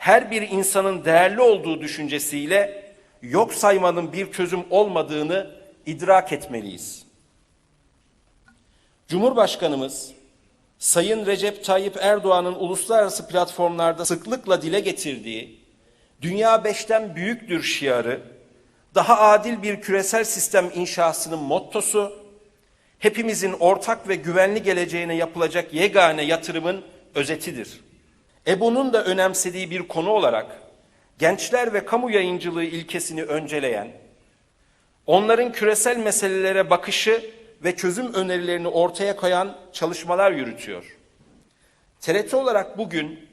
her bir insanın değerli olduğu düşüncesiyle yok saymanın bir çözüm olmadığını idrak etmeliyiz. Cumhurbaşkanımız Sayın Recep Tayyip Erdoğan'ın uluslararası platformlarda sıklıkla dile getirdiği dünya beşten büyüktür şiarı, daha adil bir küresel sistem inşasının mottosu, hepimizin ortak ve güvenli geleceğine yapılacak yegane yatırımın özetidir. EBO'nun da önemsediği bir konu olarak gençler ve kamu yayıncılığı ilkesini önceleyen, onların küresel meselelere bakışı ve çözüm önerilerini ortaya koyan çalışmalar yürütüyor. TRT olarak bugün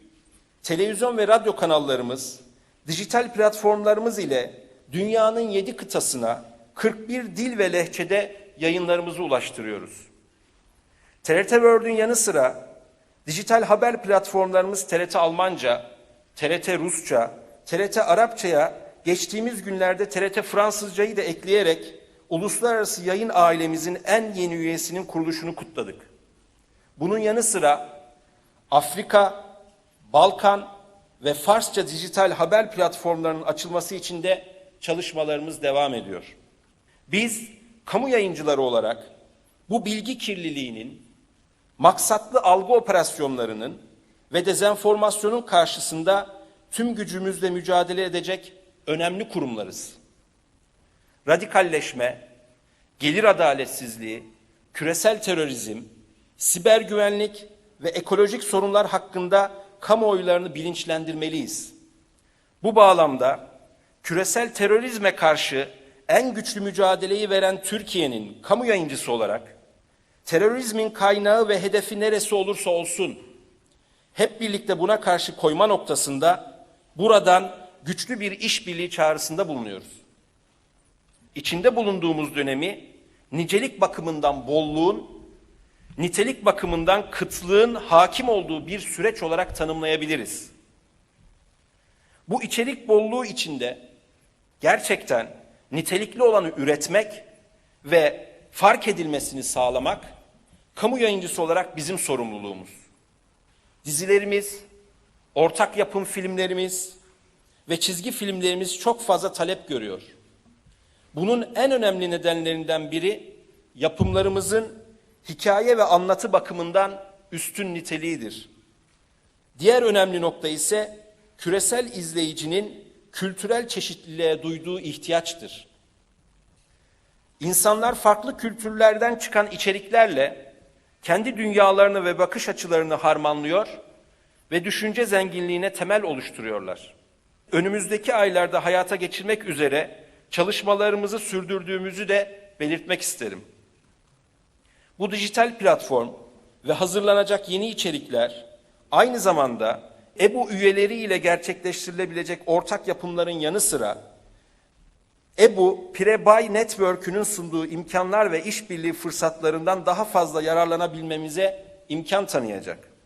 televizyon ve radyo kanallarımız, dijital platformlarımız ile dünyanın yedi kıtasına 41 dil ve lehçede yayınlarımızı ulaştırıyoruz. TRT World'ün yanı sıra dijital haber platformlarımız TRT Almanca, TRT Rusça, TRT Arapçaya geçtiğimiz günlerde TRT Fransızcayı da ekleyerek uluslararası yayın ailemizin en yeni üyesinin kuruluşunu kutladık. Bunun yanı sıra Afrika, Balkan ve Farsça dijital haber platformlarının açılması için de çalışmalarımız devam ediyor. Biz kamu yayıncıları olarak bu bilgi kirliliğinin, maksatlı algı operasyonlarının ve dezenformasyonun karşısında tüm gücümüzle mücadele edecek önemli kurumlarız. Radikalleşme, gelir adaletsizliği, küresel terörizm, siber güvenlik ve ekolojik sorunlar hakkında kamuoylarını bilinçlendirmeliyiz. Bu bağlamda küresel terörizme karşı en güçlü mücadeleyi veren Türkiye'nin kamu yayıncısı olarak terörizmin kaynağı ve hedefi neresi olursa olsun hep birlikte buna karşı koyma noktasında buradan güçlü bir işbirliği çağrısında bulunuyoruz. İçinde bulunduğumuz dönemi nicelik bakımından bolluğun, nitelik bakımından kıtlığın hakim olduğu bir süreç olarak tanımlayabiliriz. Bu içerik bolluğu içinde gerçekten nitelikli olanı üretmek ve fark edilmesini sağlamak kamu yayıncısı olarak bizim sorumluluğumuz. Dizilerimiz, ortak yapım filmlerimiz ve çizgi filmlerimiz çok fazla talep görüyor. Bunun en önemli nedenlerinden biri yapımlarımızın hikaye ve anlatı bakımından üstün niteliğidir. Diğer önemli nokta ise küresel izleyicinin kültürel çeşitliliğe duyduğu ihtiyaçtır. İnsanlar farklı kültürlerden çıkan içeriklerle kendi dünyalarını ve bakış açılarını harmanlıyor ve düşünce zenginliğine temel oluşturuyorlar. Önümüzdeki aylarda hayata geçirmek üzere çalışmalarımızı sürdürdüğümüzü de belirtmek isterim. Bu dijital platform ve hazırlanacak yeni içerikler aynı zamanda EBU üyeleri ile gerçekleştirilebilecek ortak yapımların yanı sıra EBU Pirebay Network'ünün sunduğu imkanlar ve işbirliği fırsatlarından daha fazla yararlanabilmemize imkan tanıyacak.